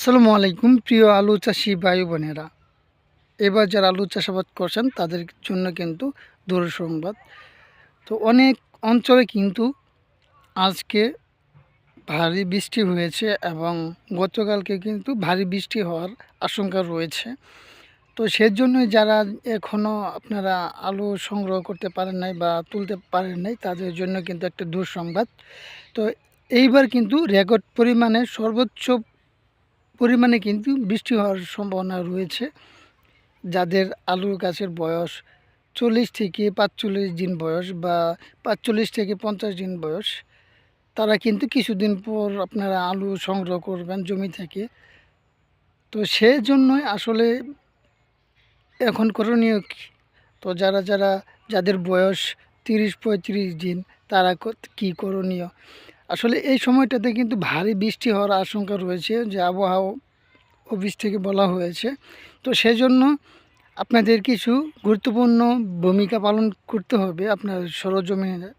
আসসালামু আলাইকুম, প্রিয় আলু চাষি ভাই বোনেরা। এবার যারা আলু চাষাবাদ করছেন, তাদের জন্য কিন্তু দুঃসংবাদ তো অনেক অঞ্চলে কিন্তু আজকে ভারী বৃষ্টি হয়েছে এবং গতকালকে কিন্তু ভারী বৃষ্টি হওয়ার আশঙ্কা রয়েছে। তো সেজন্য যারা এখনও আপনারা আলু সংগ্রহ করতে পারেন নাই বা তুলতে পারেন নাই, তাদের জন্য কিন্তু একটা দুঃসংবাদ। তো এইবার কিন্তু রেকর্ড পরিমাণে সর্বোচ্চ পরিমাণে কিন্তু বৃষ্টি হওয়ার সম্ভাবনা রয়েছে। যাদের আলুর গাছের বয়স চল্লিশ থেকে পাঁচচল্লিশ দিন বয়স বা পাঁচচল্লিশ থেকে পঞ্চাশ দিন বয়স, তারা কিন্তু কিছুদিন পর আপনারা আলু সংগ্রহ করবেন জমি থেকে। তো সেজন্যই আসলে এখন করণীয় কী? তো যারা যারা, যাদের বয়স তিরিশ পঁয়ত্রিশ দিন, তারা কী করণীয়? আসলে এই সময়টাতে কিন্তু ভারী বৃষ্টি হওয়ার আশঙ্কা রয়েছে যে আবহাওয়া অফিস থেকে বলা হয়েছে। তো সেজন্য আপনাদের কিছু গুরুত্বপূর্ণ ভূমিকা পালন করতে হবে আপনার সরজমিনে।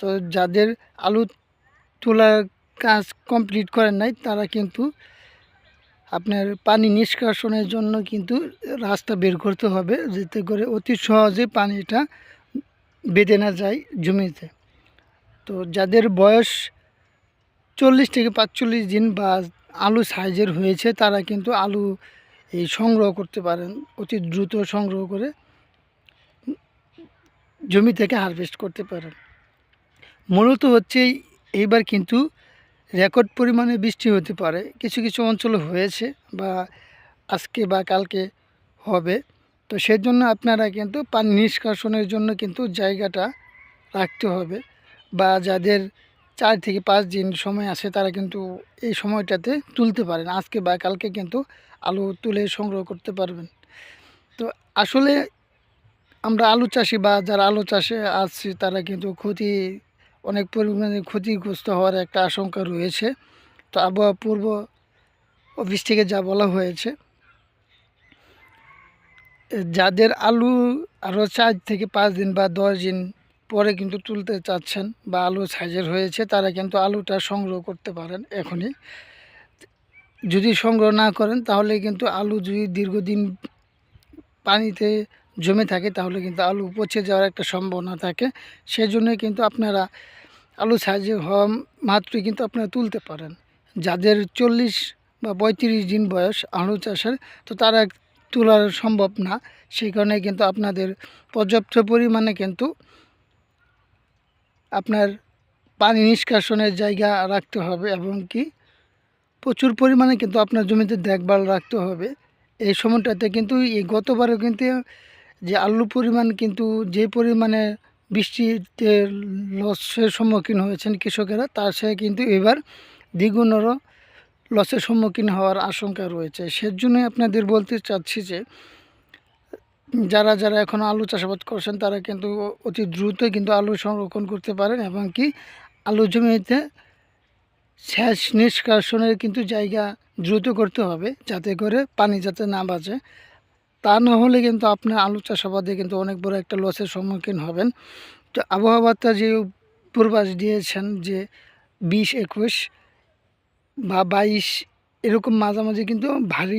তো যাদের আলু তোলার কাজ কমপ্লিট করেন নাই, তারা কিন্তু আপনার পানি নিষ্কাশনের জন্য কিন্তু রাস্তা বের করতে হবে, যাতে করে অতি সহজে পানিটা বেঁধে না যায় জমিতে। তো যাদের বয়স চল্লিশ থেকে পাঁচচল্লিশ দিন বা আলু সাইজের হয়েছে, তারা কিন্তু আলু এই সংগ্রহ করতে পারেন, অতি দ্রুত সংগ্রহ করে জমি থেকে হারভেস্ট করতে পারেন। মূলত হচ্ছে এইবার কিন্তু রেকর্ড পরিমাণে বৃষ্টি হতে পারে, কিছু কিছু অঞ্চলে হয়েছে বা আজকে বা কালকে হবে, তো সেজন্য আপনারা কিন্তু পানি নিষ্কাশনের জন্য কিন্তু জায়গাটা রাখতে হবে বা যাদের চার থেকে পাঁচ দিন সময় আছে তারা কিন্তু এই সময়টাতে তুলতে পারেন। আজকে বা কালকে কিন্তু আলু তুলে সংগ্রহ করতে পারবেন। তো আসলে আমরা আলু চাষি বা যারা আলু চাষে আছি তারা কিন্তু ক্ষতি, অনেক পরিমাণে ক্ষতিগ্রস্ত হওয়ার একটা আশঙ্কা রয়েছে। তো আবহাওয়া পূর্ব অফিস থেকে যা বলা হয়েছে যাদের আলু আরও চার থেকে পাঁচ দিন বা দশ দিন পরে কিন্তু তুলতে চাচ্ছেন বা আলু সাইজের হয়েছে, তারা কিন্তু আলুটা সংগ্রহ করতে পারেন এখনই। যদি সংগ্রহ না করেন, তাহলে কিন্তু আলু যদি দীর্ঘদিন পানিতে জমে থাকে, তাহলে কিন্তু আলু পচে যাওয়ার একটা সম্ভাবনা থাকে। সেজন্য কিন্তু আপনারা আলু সাইজে হওয়া মাত্রই কিন্তু আপনারা তুলতে পারেন। যাদের চল্লিশ বা পঁয়ত্রিশ দিন বয়স আলু চাষের, তো তারা তোলা সম্ভব না। সেই কারণে কিন্তু আপনাদের পর্যাপ্ত পরিমাণে কিন্তু আপনার পানি নিষ্কাশনের জায়গা রাখতে হবে এবং কি প্রচুর পরিমাণে কিন্তু আপনার জমিতে দেখভাল রাখতে হবে। এই সময়টাতে কিন্তু এই গতবারও কিন্তু যে আলু পরিমাণ কিন্তু যে পরিমাণে বৃষ্টিতে লসের সম্মুখীন হয়েছেন কৃষকেরা, তার সে কিন্তু এবার দ্বিগুণেরও লসের সম্মুখীন হওয়ার আশঙ্কা রয়েছে। সেজন্যই আপনাদের বলতে চাচ্ছি যে যারা যারা এখন আলু চাষাবাদ করছেন, তারা কিন্তু অতি দ্রুতই কিন্তু আলু সংরক্ষণ করতে পারেন এবং কি আলু জমিতে সেচ নিষ্কাশনের কিন্তু জায়গা দ্রুত করতে হবে যাতে করে পানি যাতে না বাজে তা না হলে কিন্তু আপনার আলু চাষাবাদে কিন্তু অনেক বড় একটা লসের সম্মুখীন হবেন। তো আবহাওয়া যে পূর্বাস দিয়েছেন যে বিশ একুশ বা বাইশ এরকম মাঝামাঝি কিন্তু ভারী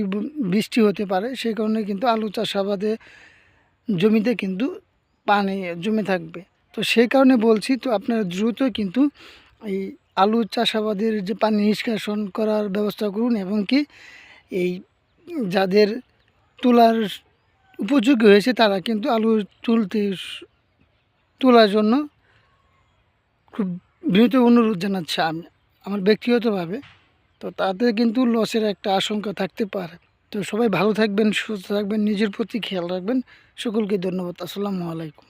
বৃষ্টি হতে পারে। সেই কারণে কিন্তু আলু চাষাবাদে জমিতে কিন্তু পানি জমে থাকবে। তো সেই কারণে বলছি, তো আপনারা দ্রুত কিন্তু এই আলু চাষাবাদের যে পানি নিষ্কাশন করার ব্যবস্থা করুন এবং কি এই যাদের তোলার উপযোগী হয়েছে তারা কিন্তু আলু তুলতে তোলার জন্য খুব বিনীত অনুরোধ জানাচ্ছি আমি, আমার ব্যক্তিগতভাবে। তো তাতে কিন্তু লসের একটা আশঙ্কা থাকতে পারে। তো সবাই ভালো থাকবেন, সুস্থ থাকবেন, নিজের প্রতি খেয়াল রাখবেন। সকলকে ধন্যবাদ। আসসালামু আলাইকুম।